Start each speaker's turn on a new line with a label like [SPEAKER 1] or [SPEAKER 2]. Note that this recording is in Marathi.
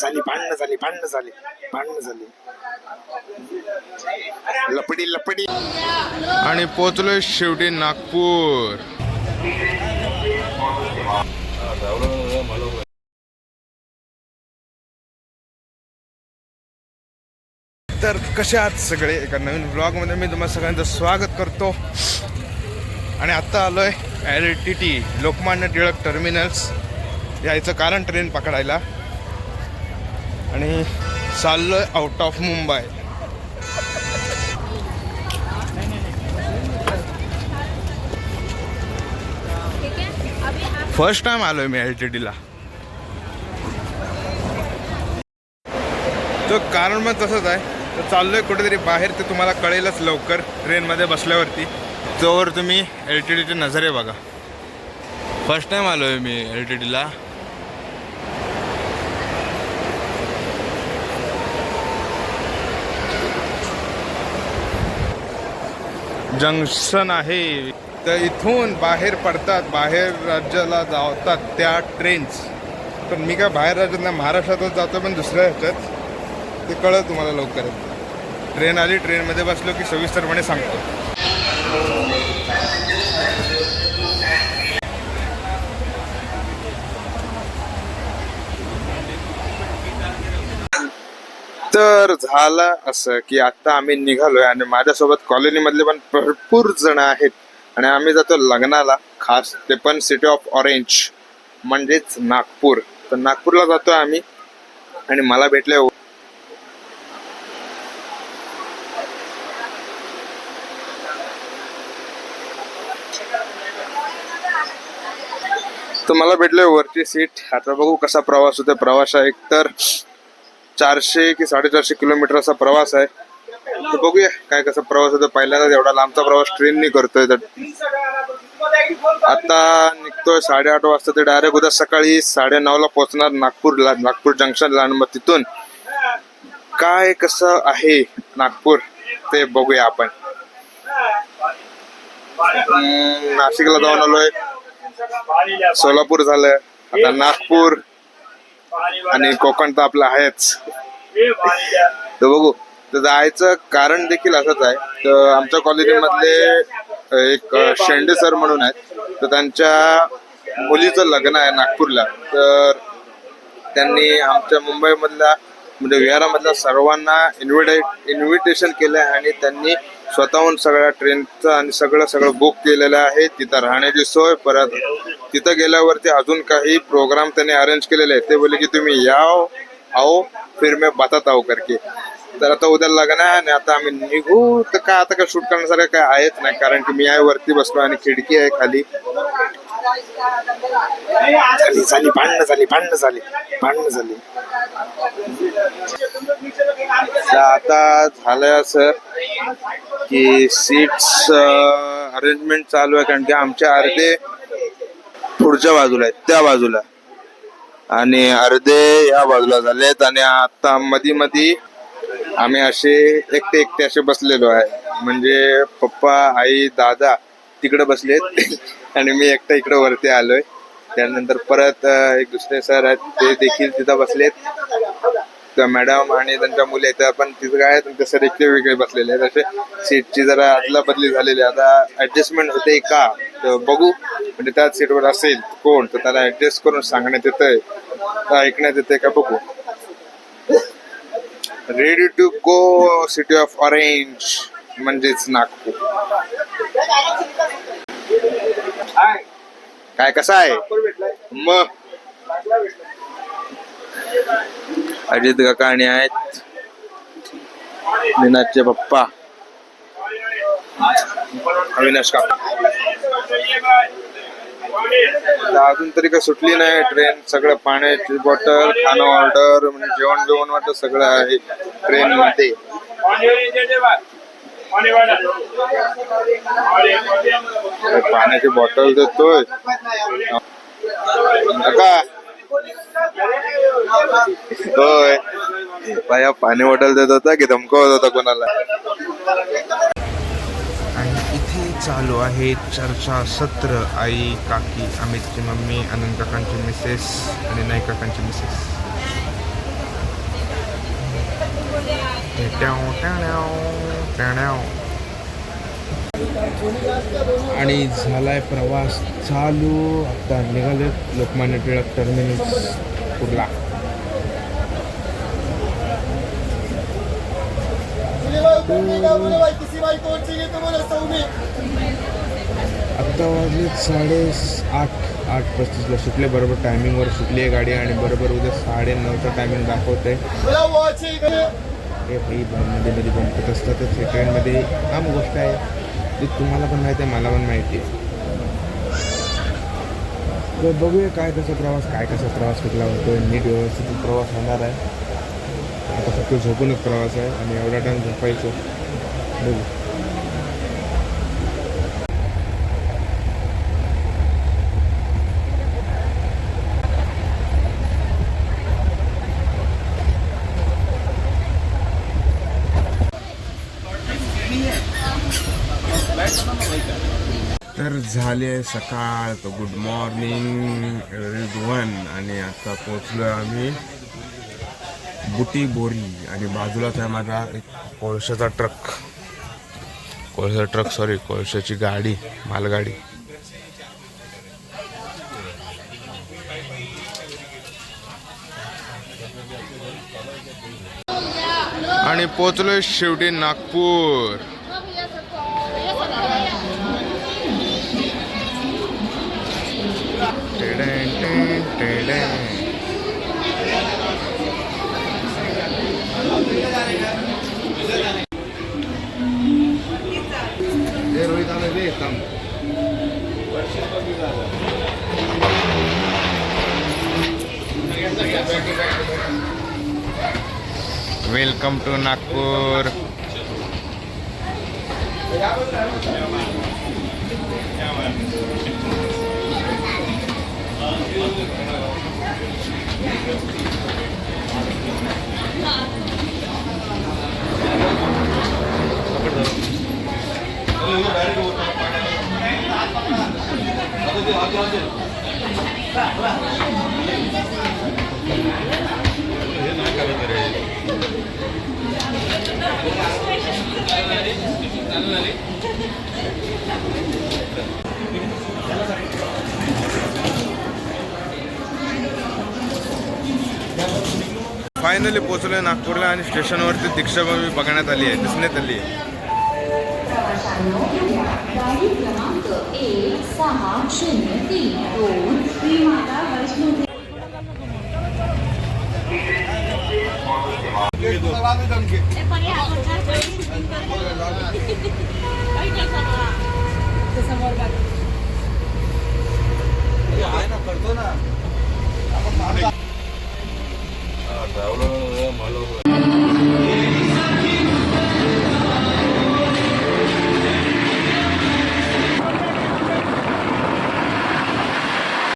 [SPEAKER 1] झाली भांडणं झाली भांडणं झाली भांडणं झाली. लपडी लपडी. आणि पोचलोय शेवटी नागपूर. तर कसे आहात सगळे? एका नवीन ब्लॉगमध्ये मी तुम्हाला सगळ्यांचं स्वागत करतो. आणि आत्ता आलो आहे L T T Lokmanya Tilak terminals यायचं कारण ट्रेन पकडायला. आणि चाललो आहे out of Mumbai first time आलो आहे मी एल टी डीला तर कारण मग तसंच आहे. तर चाललोय कुठेतरी बाहेर ते तुम्हाला कळेलच लवकर ट्रेनमध्ये बसल्यावरती. तोवर तुम्ही एल टी डीचे नजरे बघा. फर्स्ट टाइम आलो आहे मी एल टी डीला जंक्शन आहे. तर इथून बाहेर पडतात बाहेर राज्याला जातात त्या ट्रेन्स पण मी काय बाहेर राज्यात नाही महाराष्ट्रातच जातो पण दुसऱ्या ह्याच्यात. ते कळत तुम्हाला लवकर. ट्रेन आली ट्रेनमध्ये बसलो की सविस्तरपणे सांगतो. तर झालं असं की आता आम्ही निघालोय आणि माझ्यासोबत कॉलनीमधले पण भरपूर जण आहेत. आणि आम्ही जातो लग्नाला खास ते पण सिटी ऑफ ऑरेंज म्हणजेच नागपूर. तर नागपूरला जातोय आम्ही आणि मला भेटले तर मला भेटले वरची सीट आता बघू कसा प्रवास होतो प्रवास आहे एकतर चारशे की साडेचारशे किलोमीटर असा प्रवास आहे. तर बघूया काय कसा प्रवास होतो. पहिल्यांदाच एवढा लांबचा प्रवास ट्रेननी करतोय. तर आता निघतोय साडेआठ वाजता. ते डायरेक्ट उद्या सकाळी साडे ला पोहोचणार नागपूरला नागपूर जंक्शनला आणि मग तिथून. काय कसं आहे नागपूर ते बघूया आपण. नाशिकला जाऊन आलोय. सोलापूर झालं आता नागपूर आणि कोकण तर आपलं आहेच. तर बघू तर जायचं कारण देखील असंच आहे. तर आमच्या कॉलेजमधले एक शेंडे सर म्हणून आहेत. तर त्यांच्या मुलीचं लग्न आहे नागपूरला. तर त्यांनी आमच्या मुंबईमधल्या म्हणजे विहारामधल्या सर्वांना इन्व्हिटे इन्व्हिटेशन केलं आहे आणि त्यांनी स्वतःहून सगळ्या ट्रेनचं आणि सगळं सगळं बुक केलेलं आहे. तिथं राहण्याची सोय परत तिथं गेल्यावरती अजून काही प्रोग्राम त्यांनी अरेंज केलेले आहेत. ते बोलले की तुम्ही याव आओ फिर मी बातात आहो करके. तर आता उद्या लग्न आहे आणि आता आम्ही निघू. तर काय आता काय शूट करण्यासारखं काय आहेच नाही कारण की मी आहे वरती बसलो आणि खिडकी आहे खाली. झाली झाली भांडणं झाली भांडणं झाली भांडणं झाली. तर आता झालं सर की सीट्स अरेंजमेंट uh, चालू आहे कारण की आमच्या अर्धे पुढच्या बाजूला आहेत त्या बाजूला. आणि अर्धे या बाजूला झालेत आणि आता मधी मधी आम्ही असे एकटे एकटे असे बसलेलो आहे. म्हणजे पप्पा आई दादा तिकडे बसलेत आणि मी एकटा इकडे वरती आलोय. त्यानंतर परत uh, एक दुसरे सर आहेत ते देखील तिथं बसलेत. त्या मॅडम आणि त्यांच्या मुली त्या पण तिथं काय त्यांचे सर एकटे वेगळे बसलेले आहेत. असे सीटची जरा अदला बदली झालेली आहे. आता ऍडजस्टमेंट होते का? तर बघू. म्हणजे त्याच सीटवर असेल कोण तर त्याला ऍडजस्ट करून सांगण्यात येतंय. का ऐकण्यात येते का बघू. Ready to go city of orange म्हणजेच नागपूर. काय कसं आहे? मग. अजित काका आहेत. निनादचे पप्पा. अविनाश काका. अजून तरी का सुटली नाही ट्रेन. सगळं पाण्याची बॉटल खाणं ऑर्डर म्हणजे जेवण जेवण वाटत सगळं आहे ट्रेन मध्ये पाण्याची बॉटल देतोय. का होय. बाया पाणी बॉटल देत होता की धमकवत होता कोणाला? आणि इथे चालू आहे चर्चा सत्र. आई काकी अमितची मम्मी आनंद काकांची मिसेस आणि नाईक काकांची मिसेस. आणि झालाय प्रवास चालू. आता निघाले लोकमान्य टिळक टर्मिनस कुर्ला आत्ता वाजले साडे आठ आठ पस्तीसला सुटले बरोबर टायमिंगवर सुटली आहे गाडी आणि बरोबर उद्या साडे नऊचा टायमिंग दाखवते हे भाई मध्ये मध्ये बनकत असतातच हे ट्रेनमध्ये काम गोष्ट आहे. ती तुम्हाला पण माहिती आहे मला पण माहिती आहे. तर बघूया काय कसा प्रवास काय कसा प्रवास कुठला होतो नीट व्यवस्थित प्रवास होणार आहे. तो झोपूनच प्रवास आहे आणि एवढा टाईम झोपायचं. बघू तर झाले सकाळ तर गुड मॉर्निंग वन आणि आता पोचलो आम्ही. बुटी बोरी आणि बाजूलाच आहे माझा एक कोळशाचा ट्रक. कोळशाचा ट्रक सॉरी कोळशाची गाडी मालगाडी. आणि पोचलोय शेवटी नागपूर. टेडे टेडे ए, रोहित आला रे, थांब. वेलकम टू नागपूर फायनली पोचलोय नागपूरला आणि स्टेशनवरती दीक्षाभूमी बघण्यात आली आहे दिसण्यात आली आहे
[SPEAKER 2] गाडी क्रमांक एक सहा शून्य तीन दोन. श्री माता वैष्णो करतो
[SPEAKER 3] ट्रॅव्हलर